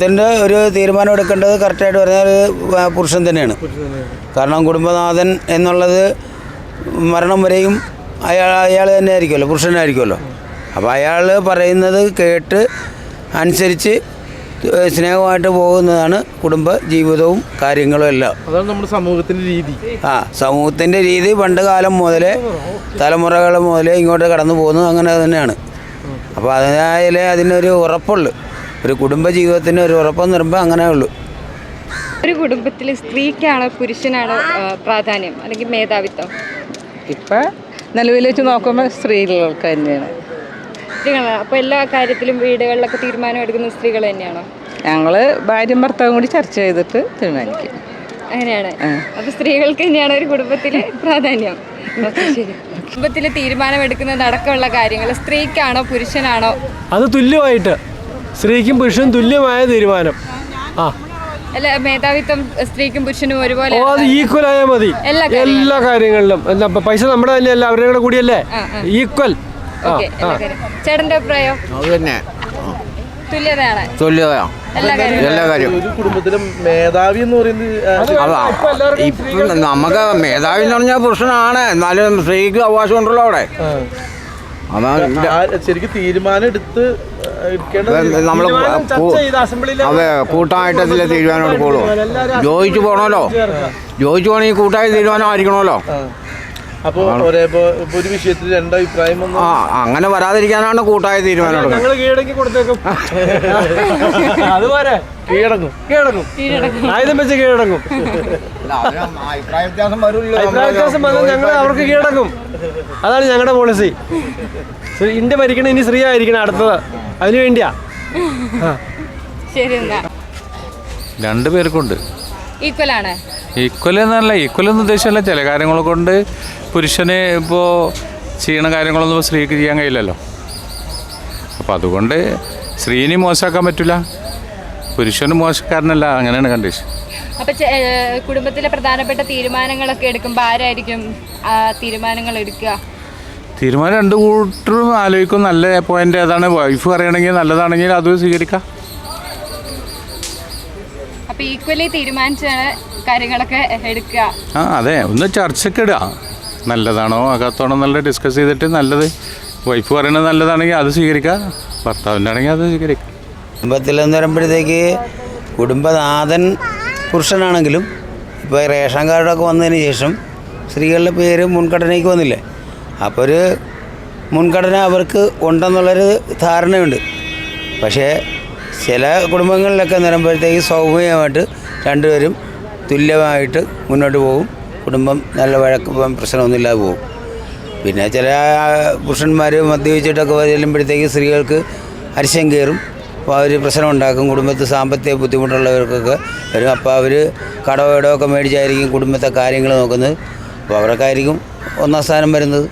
കുടുംബത്തിന്റെ ഒരു തീരുമാനം എടുക്കേണ്ടത് കറക്റ്റായിട്ട് പറഞ്ഞാൽ ഒരു പുരുഷൻ തന്നെയാണ്. കാരണം കുടുംബനാഥൻ എന്നുള്ളത് മരണം വരെയും അയാൾ അയാൾ തന്നെ ആയിരിക്കുമല്ലോ പുരുഷനായിരിക്കുമല്ലോ അപ്പോൾ അയാൾ പറയുന്നത് കേട്ട് അനുസരിച്ച് സ്നേഹമായിട്ട് പോകുന്നതാണ് കുടുംബ ജീവിതവും കാര്യങ്ങളും എല്ലാം. അതാണ് നമ്മുടെ സമൂഹത്തിന്റെ രീതി. ആ സമൂഹത്തിന്റെ രീതി പണ്ട് കാലം മുതലേ തലമുറകൾ മുതലേ ഇങ്ങോട്ട് കടന്നു പോകുന്നത് അങ്ങനെ തന്നെയാണ്. അപ്പോൾ അതിനായാലേ അതിനൊരു ഉറപ്പുള്ളൂ. ഒരു കുടുംബ ജീവിതത്തിന് ഒരു ഉറപ്പെന്ന് പറയുമ്പോൾ അങ്ങനെ ഉള്ളൂ. ഒരു കുടുംബത്തിൽ സ്ത്രീക്കാണോ പുരുഷനാണോ പ്രാധാന്യം അല്ലെങ്കിൽ മേധാവിത്വം? ഇപ്പം നിലവിൽ വെച്ച് നോക്കുമ്പോൾ സ്ത്രീകൾക്ക് തന്നെയാണ്. സ്ത്രീകളാണ്. അപ്പോൾ എല്ലാ കാര്യത്തിലും വീടുകളിലൊക്കെ തീരുമാനം എടുക്കുന്ന സ്ത്രീകൾ തന്നെയാണോ? ഞങ്ങൾ ഭാര്യയും ഭർത്താവും കൂടി ചർച്ച ചെയ്തിട്ട് തീരുമാനിക്കും. അങ്ങനെയാണ്. അപ്പൊ സ്ത്രീകൾക്ക് തന്നെയാണ് ഒരു കുടുംബത്തിലെ പ്രാധാന്യം. കുടുംബത്തിലെ ശരി. കുടുംബത്തിൽ തീരുമാനം എടുക്കുന്നത് അടക്കമുള്ള കാര്യങ്ങൾ സ്ത്രീക്കാണോ പുരുഷനാണോ? അത് തുല്യമായിട്ട് സ്ത്രീക്കും പുരുഷനും തുല്യമായ തീരുമാനം. ആ. അല്ല മേധാവിത്വം സ്ത്രീക്കും പുരുഷനും ഒരുപോലെ ഓ അത് ഈക്വൽ ആയാൽ മതി. എല്ലാ കാര്യങ്ങളിലും. എന്താ പൈസ നമ്മുടെ തന്നെയല്ല അവരുടെ കൂടെ കൂടിയല്ലേ? ഈക്വൽ. ചേട്ടന്റെ അഭിപ്രായം? തന്നെ. തുല്യതയാണ്. തുല്യതയാ. എല്ലാ കാര്യം ഒരു കുടുംബത്തിലെ മേധാവി എന്ന് പറയുന്നത് ഇപ്പം നമുക്ക് മേധാവി എന്ന് പറഞ്ഞാൽ പുരുഷനാണ്. എന്നാലും സ്ത്രീക്ക് അവകാശം ഉണ്ടല്ലോ അവിടെ. ശരിക്കും തീരുമാനം എടുത്ത് നമ്മൾ അതെ കൂട്ടമായിട്ട് അതിലെ തീരുമാനം എടുക്കുള്ളൂ. ജോയിച്ചു പോകണമല്ലോ ജോയിച്ചു പോകണമെങ്കിൽ കൂട്ടായ തീരുമാനം ആയിരിക്കണമല്ലോ അപ്പോൾ ഒരേ വിഷയത്തിൽ രണ്ടഭിപ്രായം ആ അങ്ങനെ വരാതിരിക്കാനാണ് കൂട്ടായ തീരുമാനം എടുക്കുന്നത് ഞങ്ങൾ കീഴടക്കി കൊടുത്തേക്കും. അതുപോലെ കീഴടങ്ങും. കീഴടങ്ങും. ആയുധം വെച്ച് കീഴടങ്ങും. അഭിപ്രായ വ്യത്യാസം അഭിപ്രായ വ്യത്യാസം വന്നാൽ ഞങ്ങൾ അവർക്ക് കീഴടങ്ങും. അതാണ് ഞങ്ങളുടെ പോളിസി. ഇന്ത്യ ഭരിക്കണം ഇനി സ്ത്രീ ആയിരിക്കണം അടുത്തത്. അതിനു വേണ്ടിയാ. രണ്ടുപേർക്കുണ്ട് ശരി എന്നാ. ഈക്വൽ ആണ്? ഈക്വൽ എന്നല്ല ഈക്വൽ എന്ന് ഉദ്ദേശമല്ല. ചില കാര്യങ്ങൾ കൊണ്ട് പുരുഷന് ഇപ്പോൾ ചെയ്യണ കാര്യങ്ങളൊന്നും സ്ത്രീക്ക് ചെയ്യാൻ കഴിയില്ലല്ലോ. അപ്പോൾ അതുകൊണ്ട് സ്ത്രീനെ മോശമാക്കാൻ പറ്റില്ല പുരുഷനും മോശക്കാരനല്ല അങ്ങനെയാണ് കണ്ടീഷൻ അപ്പൊ കുടുംബത്തിലെ പ്രധാനപ്പെട്ട തീരുമാനങ്ങളൊക്കെ എടുക്കുമ്പോൾ ആരായിരിക്കും തീരുമാനങ്ങൾ എടുക്കുക തീരുമാനം രണ്ട് കൂട്ടരും ആലോചിക്കും നല്ല പോയിന്റ് ഏതാണ്? വൈഫ് പറയണമെങ്കിൽ നല്ലതാണെങ്കിൽ അത് സ്വീകരിക്കാം. അപ്പൊ ഈക്വലി തീരുമാനിച്ച കാര്യങ്ങളൊക്കെ എടുക്കുക ആ അതെ ഒന്ന് ചർച്ചയ്ക്ക് ഇടുക. നല്ലതാണോ അകത്താണോ നല്ല ഡിസ്കസ് ചെയ്തിട്ട് നല്ലത്. വൈഫ് പറയുന്നത് നല്ലതാണെങ്കിൽ അത് സ്വീകരിക്കുക ഭർത്താവിന്റെ ആണെങ്കിൽ അത് സ്വീകരിക്കുക കുടുംബത്തിലെന്ന് പറയുമ്പോഴത്തേക്ക് കുടുംബനാഥൻ പുരുഷനാണെങ്കിലും ഇപ്പോൾ റേഷൻ കാർഡൊക്കെ വന്നതിന് ശേഷം സ്ത്രീകളുടെ പേര് മുൻഗണനയ്ക്ക് വന്നില്ലേ? അപ്പോൾ ഒരു മുൻഗണന അവർക്ക് ഉണ്ടെന്നുള്ളൊരു ധാരണയുണ്ട്. പക്ഷേ ചില കുടുംബങ്ങളിലൊക്കെ നിരമ്പോഴത്തേക്ക് സൗമ്യമായിട്ട് രണ്ടുപേരും തുല്യമായിട്ട് മുന്നോട്ട് പോകും. കുടുംബം നല്ല വഴക്കം പ്രശ്നമൊന്നുമില്ലാതെ പോകും. പിന്നെ ചില പുരുഷന്മാർ മദ്യപിച്ചിട്ടൊക്കെ ചെല്ലുമ്പോഴത്തേക്ക് സ്ത്രീകൾക്ക് അരിശം കയറും. അപ്പോൾ അവർ പ്രശ്നം ഉണ്ടാക്കും കുടുംബത്തിൽ സാമ്പത്തിക ബുദ്ധിമുട്ടുള്ളവർക്കൊക്കെ വരും. അപ്പോൾ അവർ കടവടമൊക്കെ മേടിച്ചായിരിക്കും കുടുംബത്തെ കാര്യങ്ങൾ നോക്കുന്നത്. അപ്പോൾ അവർക്കായിരിക്കും ഒന്നാം സ്ഥാനം വരുന്നത്.